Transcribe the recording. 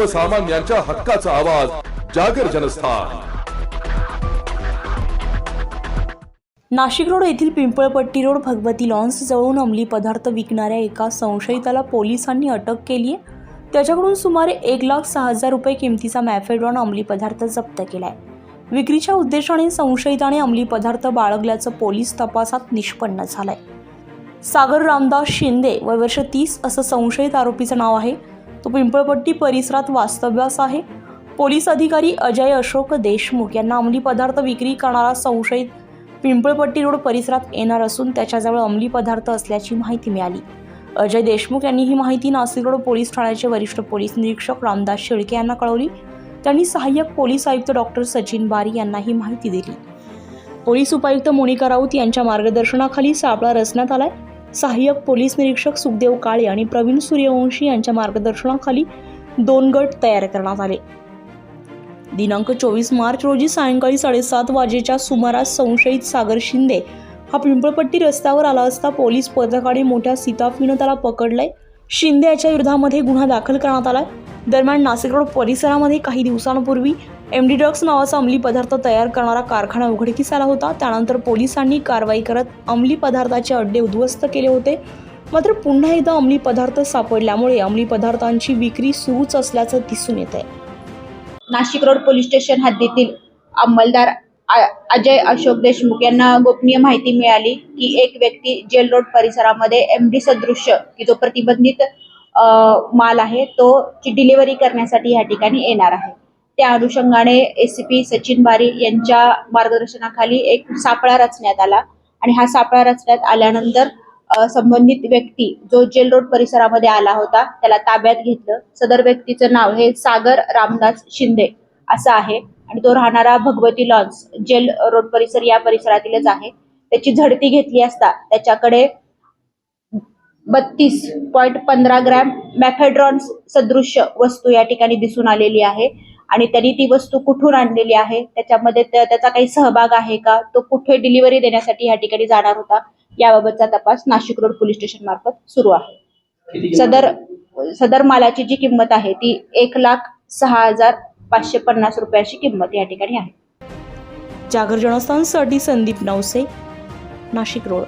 सर्वसामान्यांच्या हक्काचा आवाज जागर जनस्थान. नाशिक रोड येथील पिंपळपट्टी रोड भगवती लॉन्स जवळून अंमली पदार्थ विकणाऱ्या एका संशयिताला पोलिसांनी अटक केली आहे. त्याच्याकडून सुमारे एक लाख सहा हजार रुपये किमतीचा मॅफेड्रॉन अंमली पदार्थ जप्त केला आहे विक्रीच्या उद्देशाने संशयिताने अंमली पदार्थ बाळगल्याचं पोलीस तपासात निष्पन्न झालंय. सागर रामदास शिंदे वय वर्ष तीस असं संशयित आरोपीचं नाव आहे. तो पिंपळपट्टी परिसरात वास्तव्यास आहे. पोलीस अधिकारी अजय अशोक देशमुख यांना अंमली पदार्थ विक्री करणारा संशयित पिंपळपट्टी रोड परिसरात येणार असून त्याच्याजवळ अंमली पदार्थ असल्याची माहिती मिळाली. अजय देशमुख यांनी ही माहिती नाशिक रोड पोलीस ठाण्याचे वरिष्ठ पोलीस निरीक्षक रामदास शेळके यांना कळवली. त्यांनी सहाय्यक पोलीस आयुक्त डॉक्टर सचिन बारी यांना ही माहिती दिली. पोलीस उपायुक्त मोनिका राऊत यांच्या मार्गदर्शनाखाली सापळा रचण्यात आलाय. सहाय्यक पोलीस निरीक्षक सुखदेव काळे आणि प्रवीण सूर्यवंशी यांच्या मार्गदर्शनाखाली दोन गट तयार करण्यात आले. दिनांक चोवीस मार्च रोजी सायंकाळी साडेसात वाजेच्या सुमारास संशयित सागर शिंदे हा पिंपळपट्टी रस्त्यावर आला असता पोलीस पथकाने मोठ्या सीताफीनं त्याला पकडलंय. शिंदे याच्या विरोधामध्ये गुन्हा दाखल करण्यात आलाय. दरम्यान नाशिक रोड परिसरामध्ये काही दिवसांपूर्वी एम डी ड्रग्स नावाचा अंमली पदार्थ तयार करणारा कारखाना उघडकीस आला होता. त्यानंतर पोलिसांनी कारवाई करत अंमली पदार्थाचे अड्डे उद्ध्वस्त केले होते. मात्र पुन्हा एकदा अंमली पदार्थ सापडल्यामुळे अंमली पदार्थांची विक्री सुरूच असल्याचं दिसून येत आहे. नाशिक रोड पोलीस स्टेशन हद्दीतील अंमलदार अजय अशोक देशमुख यांना गोपनीय माहिती मिळाली की एक व्यक्ती जेल रोड परिसरामध्ये एम डी सदृश्य की जो प्रतिबंधित माल आहे तो ची डिलिव्हरी करण्यासाठी या ठिकाणी येणार आहे. त्या अनुषंगाने एसीपी सचिन बारी यांच्या मार्गदर्शनाखाली एक सापळा रचण्यात आला आणि हा सापळा रचण्यात आल्यानंतर संबंधित व्यक्ती जो जेल रोड परिसरामध्ये आला होता त्याला ताब्यात घेतलं. सदर व्यक्तीचं नाव हे सागर रामदास शिंदे असं आहे आणि तो राहणारा भगवती लॉन्स जेल रोड परिसर या परिसरातीलच आहे. त्याची झडती घेतली असता त्याच्याकडे बत्तीस पॉईंट पंधरा ग्रॅम मॅफेड्रॉन सदृश्य वस्तू या ठिकाणी दिसून आलेली आहे. आणि त्यांनी ती वस्तू कुठून आणलेली आहे? त्याच्यामध्ये त्या- त्याचा काही सहभाग आहे का? तो कुठे डिलिव्हरी देण्यासाठी या ठिकाणी जाणार होता? याबाबतचा तपास नाशिक रोड पोलीस स्टेशन मार्फत सुरू आहे. सदर सदर मालाची जी किंमत आहे ती एक लाख सहा हजार पाचशे पन्नास रुपयाची किंमत या ठिकाणी आहे. जागर जनस्थानसाठी संदीप नवसे नाशिक रोड.